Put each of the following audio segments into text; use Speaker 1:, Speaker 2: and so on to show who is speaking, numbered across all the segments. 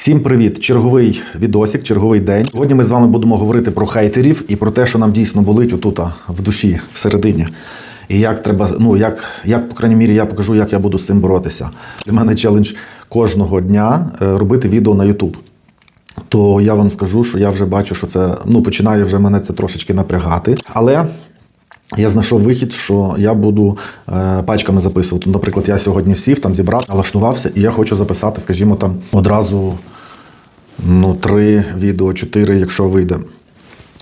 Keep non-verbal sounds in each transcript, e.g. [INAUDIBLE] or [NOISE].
Speaker 1: Всім привіт! Черговий відосик, черговий день. Сьогодні ми з вами будемо говорити про хейтерів і про те, що нам дійсно болить отут, а, в душі, всередині. І як треба, ну як, як, по крайній мірі, я покажу, як я буду з цим боротися. Для мене челендж кожного дня е, робити відео на YouTube. То я вам скажу, що я вже бачу, що це ну починає вже мене це трошечки напрягати. Але я знайшов вихід, що я буду е, пачками записувати. Наприклад, я сьогодні сів, там зібрав, налаштувався, і я хочу записати, скажімо, там одразу ну, три відео, чотири, якщо вийде.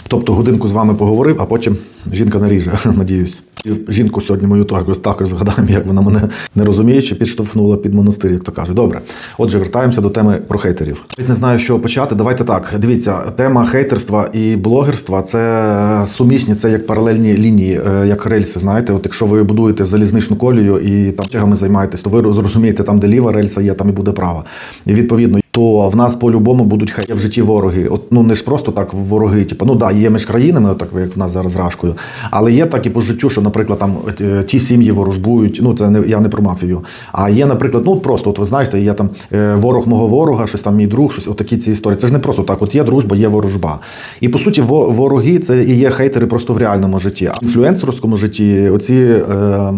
Speaker 1: Тобто годинку з вами поговорив, а потім жінка наріже, [LAUGHS] надіюсь. І жінку сьогодні мою також, також згадаємо, як вона мене не розуміє, чи підштовхнула під монастир, як то кажуть. Добре. Отже, вертаємося до теми про хейтерів. Навіть Не знаю, чого почати. Давайте так. Дивіться, тема хейтерства і блогерства це сумісні, це як паралельні лінії, е, як рельси. Знаєте, от якщо ви будуєте залізничну колію і там тягами займаєтесь, то ви зрозумієте, там, де ліва рельса є, там і буде права. І відповідно. То в нас по-любому будуть хай в житті вороги. От ну не ж просто так вороги, типу, ну да, є між країнами, отак як в нас зараз Рашкою, але є так і по життю, що, наприклад, там е, ті сім'ї ворожбують. Ну це не я не про мафію. А є, наприклад, ну просто, от ви знаєте, є там е, ворог мого ворога, щось там мій друг, щось отакі ці історії. Це ж не просто так. От є дружба, є ворожба. І по суті, вороги це і є хейтери просто в реальному житті. А в інфлюенсерському житті оці е,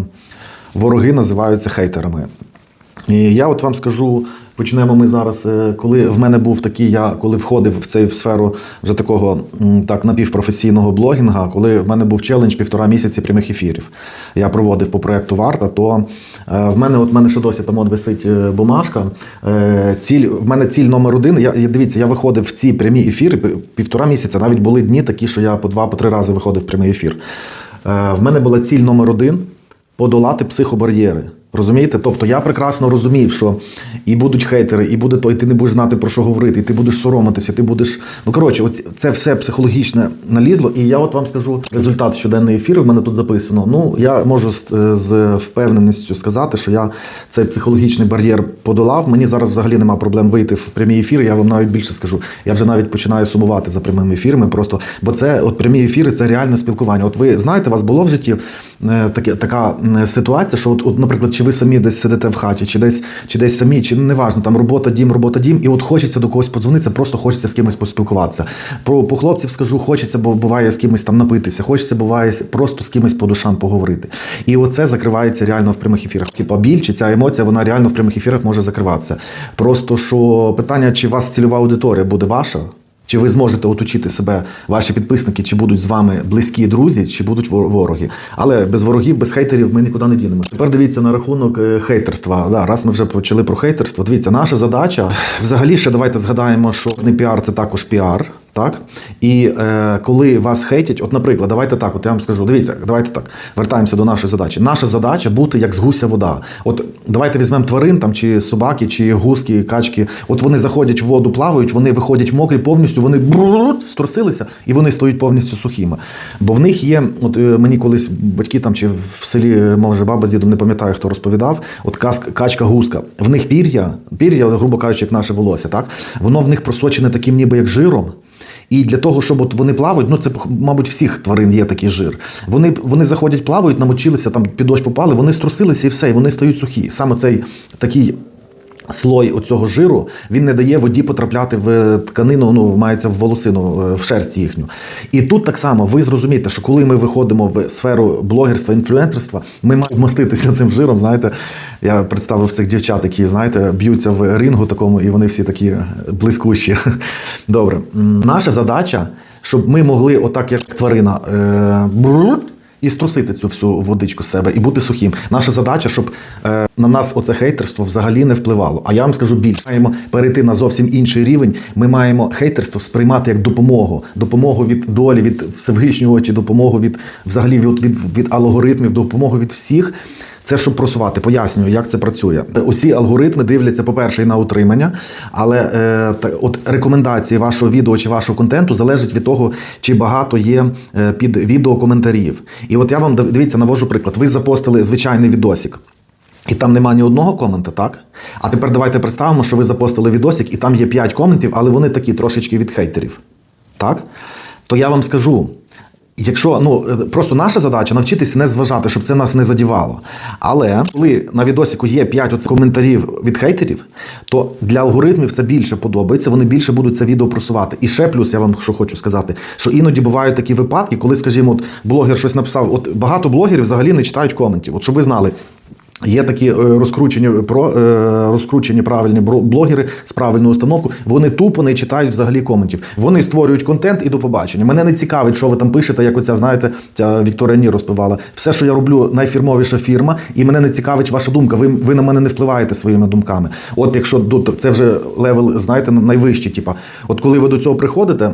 Speaker 1: вороги називаються хейтерами. І я от вам скажу, почнемо ми зараз. е, Коли в мене був такий, я коли входив в цю сферу вже такого так напівпрофесійного блогінга, коли в мене був челендж півтора місяці прямих ефірів. Я проводив по проекту Варта, то е, в мене, от в мене ще досі там от висить е, бумажка. Ціль, в мене ціль номер один. Я, дивіться, я виходив в ці прямі ефіри півтора місяця. Навіть були дні такі, що я по два, по три рази виходив в прямий ефір. В мене була ціль номер один подолати психобар'єри. Розумієте? Тобто я прекрасно розумів, що і будуть хейтери, і буде то, і ти не будеш знати про що говорити, і ти будеш соромитися, ти будеш. Ну коротше, оці- це все психологічне налізло. І я от вам скажу результат щоденної ефіру. В мене тут записано. Ну я можу з, з впевненістю сказати, що я цей психологічний бар'єр подолав. Мені зараз взагалі нема проблем вийти в прямі ефіри. Я вам навіть більше скажу. Я вже навіть починаю сумувати за прямими ефірами. Просто бо це от прямі ефіри, це реальне спілкування. От ви знаєте, вас було в житті таке, така ситуація, що от, от, наприклад, чи ви самі десь сидите в хаті, чи десь, чи десь самі, чи ну, неважно, там робота, дім, робота, дім, і от хочеться до когось подзвонитися, просто хочеться з кимось поспілкуватися. Про по хлопців скажу, хочеться, бо буває з кимось там напитися, хочеться, буває просто з кимось по душам поговорити. І оце закривається реально в прямих ефірах. Типа біль чи ця емоція, вона реально в прямих ефірах може закриватися. Просто що питання, чи вас цільова аудиторія буде ваша? Чи ви зможете оточити себе, ваші підписники, чи будуть з вами близькі друзі, чи будуть вороги? Але без ворогів, без хейтерів ми нікуди не дінемо. Тепер дивіться на рахунок е, хейтерства. Да, раз ми вже почали про хейтерство. Дивіться, наша задача взагалі ще давайте згадаємо, що не піар це також піар. Так і е, коли вас хейтять, от, наприклад, давайте так, от я вам скажу, дивіться, давайте так, вертаємося до нашої задачі. Наша задача бути як з гуся вода. От давайте візьмемо тварин, там чи собаки, чи гуски, качки. От вони заходять в воду, плавають, вони виходять мокрі повністю, вони струсилися і вони стають повністю сухими. Бо в них є, от мені колись батьки там чи в селі, може, баба з дідом не пам'ятаю, хто розповідав. От каска, качка гуска. В них пір'я, пір'я, грубо кажучи, як наше волосся, так? Воно в них просочене таким, ніби як жиром. І для того, щоб от вони плавають, ну це мабуть всіх тварин є такий жир. Вони, вони заходять, плавають, намочилися, там під дощ попали, вони струсилися і все, і вони стають сухі. Саме цей такий. Слой оцього жиру він не дає воді потрапляти в тканину, ну мається в волосину, е, в шерсть їхню. І тут так само ви зрозумієте, що коли ми виходимо в сферу блогерства, інфлюенсерства, ми маємо вмоститися цим жиром. Знаєте, я представив цих дівчат, які знаєте, б'ються в рингу такому, і вони всі такі блискущі. Добре, наша задача, щоб ми могли, отак як тварина, е, і струсити цю всю водичку з себе і бути сухим. Наша задача, щоб е, на нас оце хейтерство взагалі не впливало. А я вам скажу більше. Маємо перейти на зовсім інший рівень. Ми маємо хейтерство сприймати як допомогу, допомогу від долі, від Всевишнього допомогу від взагалі від, від, від алгоритмів, допомогу від всіх. Це щоб просувати, пояснюю, як це працює. Усі алгоритми дивляться, по-перше, і на утримання, але е, та, от рекомендації вашого відео чи вашого контенту залежать від того, чи багато є е, під відео коментарів. І от я вам дивіться, навожу приклад. Ви запостили звичайний відосик. І там нема ні одного комента, так? А тепер давайте представимо, що ви запостили відосик, і там є 5 коментів, але вони такі трошечки від хейтерів. Так? То я вам скажу, Якщо ну просто наша задача навчитися не зважати, щоб це нас не задівало. Але коли на відосіку є 5 оцих коментарів від хейтерів, то для алгоритмів це більше подобається. Вони більше будуть це відео просувати. І ще плюс, я вам що хочу сказати, що іноді бувають такі випадки, коли, скажімо, от блогер щось написав. От багато блогерів взагалі не читають коментів. От щоб ви знали. Є такі е, розкручені про е, розкручені правильні блогери з правильною установкою. Вони тупо не читають взагалі коментів. Вони створюють контент і до побачення. Мене не цікавить, що ви там пишете, як оця, знаєте, ця Вікторія Ні розпивала. Все, що я роблю, найфірмовіша фірма, і мене не цікавить ваша думка. Ви, ви на мене не впливаєте своїми думками. От якщо до- це вже левел, знаєте, найвищий. Типа, от коли ви до цього приходите.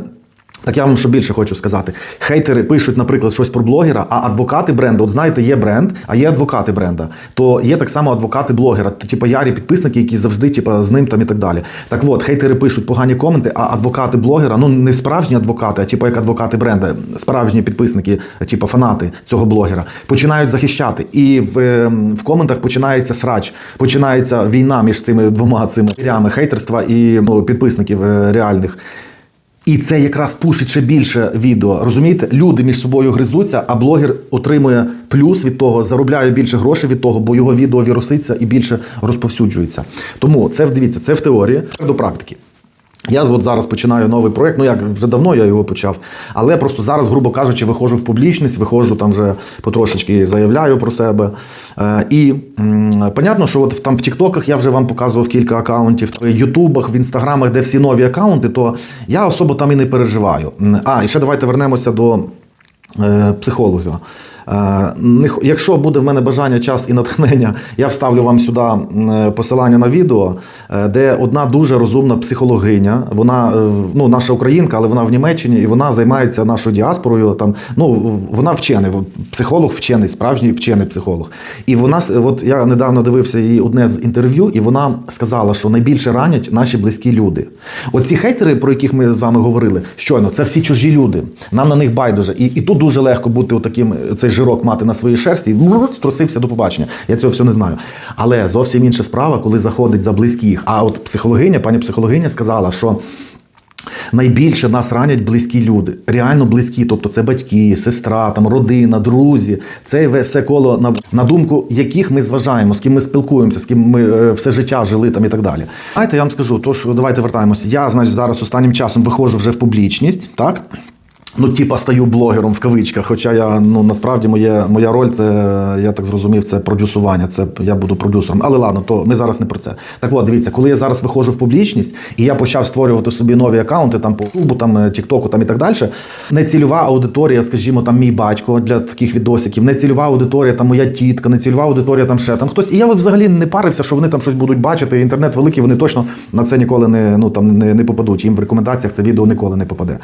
Speaker 1: Так я вам що більше хочу сказати. Хейтери пишуть, наприклад, щось про блогера, а адвокати бренду, от знаєте, є бренд, а є адвокати бренда. То є так само адвокати блогера, то, типу, ярі підписники, які завжди, типу, з ним там і так далі. Так от, хейтери пишуть погані коменти, а адвокати блогера, ну не справжні адвокати, а типу як адвокати бренда, справжні підписники, типу фанати цього блогера, починають захищати. І в, ем, в коментах починається срач, починається війна між цими двома цими рями хейтерства і ну, підписників е, реальних. І це якраз пушить ще більше відео. Розумієте, люди між собою гризуться, а блогер отримує плюс від того, заробляє більше грошей від того, бо його відео віруситься і більше розповсюджується. Тому це дивіться, це в теорії до практики. Я от зараз починаю новий проект. Ну як вже давно я його почав, але просто зараз, грубо кажучи, виходжу в публічність, виходжу там вже потрошечки заявляю про себе. Е, і понятно, що от там в Тіктоках я вже вам показував кілька акаунтів, в Ютубах, в інстаграмах, де всі нові акаунти, то я особо там і не переживаю. А, і ще давайте вернемося до е, психологів. Е, Якщо буде в мене бажання, час і натхнення, я вставлю вам сюди е, посилання на відео, е, де одна дуже розумна психологиня. Вона ну, наша українка, але вона в Німеччині і вона займається нашою діаспорою. Там ну вона вчений, психолог вчений, справжній вчений психолог. І вона от я недавно дивився її одне з інтерв'ю, і вона сказала, що найбільше ранять наші близькі люди. Оці хейтери, про яких ми з вами говорили, щойно, це всі чужі люди. Нам на них байдуже. І, і тут дуже легко бути отаким, цей жирок мати на своїй шерсті, і бррр, струсився до побачення. Я цього все не знаю. Але зовсім інша справа, коли заходить за близьких. А от психологиня, пані психологиня сказала, що. Найбільше нас ранять близькі люди, реально близькі, тобто це батьки, сестра, там родина, друзі. Це все коло на, на думку, яких ми зважаємо, з ким ми спілкуємося, з ким ми е, все життя жили там і так далі. Знаєте, я вам скажу, то що давайте вертаємося. Я, значить, зараз останнім часом виходжу вже в публічність, так? Ну, типа стаю блогером в кавичках. Хоча я ну насправді моє, моя роль це я так зрозумів, це продюсування. Це я буду продюсером. Але ладно, то ми зараз не про це. Так от, дивіться, коли я зараз виходжу в публічність і я почав створювати собі нові акаунти там по Ютубу, там е, Тіктоку, там і так далі. Не цільова аудиторія, скажімо, там мій батько для таких відосиків, не цільова аудиторія, там моя тітка, не цільова аудиторія, там ще там хтось. І я взагалі не парився, що вони там щось будуть бачити. Інтернет великий, вони точно на це ніколи не ну там не, не попадуть. Їм в рекомендаціях це відео ніколи не попаде.